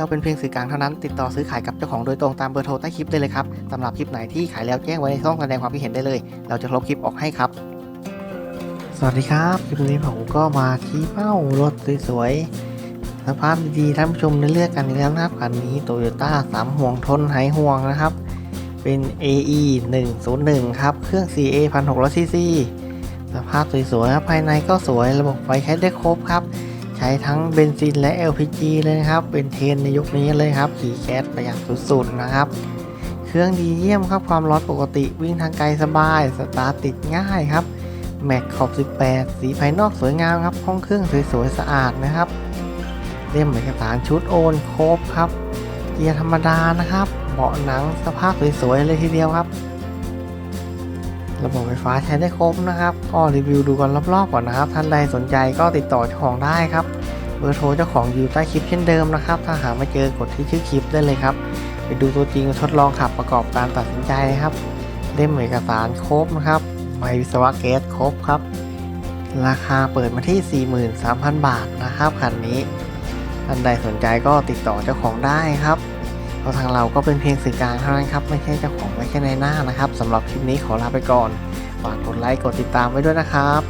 เราเป็นเพียงสื่อกลางเท่านั้น ติดต่อซื้อขายกับเจ้าของโดยตรงตามเบอร์โทรใต้คลิปได้เลยครับสำหรับคลิปไหนที่ขายแล้วแจ้งไว้ในช่องแสดงความคิดเห็นได้เลย เราจะลบคลิปออกให้ครับ สวัสดีครับคลิปนี้ผมก็มาชี้เป้ารถสวยๆสภาพดีๆท่านผู้ชมได้เลือกกันอีกแล้วนะครับคันนี้โตโยต้าสามห่วงทนหายห่วงนะครับ เป็น AE 101ครับ เครื่อง CA 1600 cc สภาพสวยๆครับภายในก็สวยระบบไฟใช้ได้ครบครับ ใช้ทั้งเบนซินและ LPG เลยนะครับ เป็นเทรนในยุคนี้เลยครับขี่แก๊สประหยัดสุดๆนะครับ เครื่องดีเยี่ยมครับความร้อนปกติวิ่งทางไกลสบาย สตาร์ทติดง่ายครับ แม็กขอบ 18 สีภายนอกสวยงามครับ ห้องเครื่องสวยๆสะอาดนะครับ เล่มเอกสารชุดโอนครบครับ เกียร์ธรรมดานะครับ เบาะหนังสภาพสวยๆเลยทีเดียวครับระบบไฟฟ้าใช้ได้ครบนะครับ ก็รีวิวดูกันรอบๆก่อนนะครับ ท่านใดสนใจก็ติดต่อเจ้าของได้ครับ เบอร์โทรเจ้าของอยู่ใต้คลิปเช่นเดิมนะครับ ถ้าหาไม่เจอกดที่ชื่อคลิปได้เลยครับ ไปดูตัวจริงทดลองขับประกอบการตัดสินใจครับเล่มเอกสารครบนะครับใบวิศวะเกสครบครับ ราคาเปิดมาที่ 43,000 บาทนะครับคันนี้ท่านใดสนใจก็ติดต่อเจ้าของได้ครับเพราะทางเราก็เป็นเพียงสื่อกลางเท่านั้นครับ ไม่ใช่เจ้าของไม่ใช่ในหน้านะครับสำหรับคลิปนี้ขอลาไปก่อนฝากกดไลค์กดติดตามไว้ด้วยนะครับ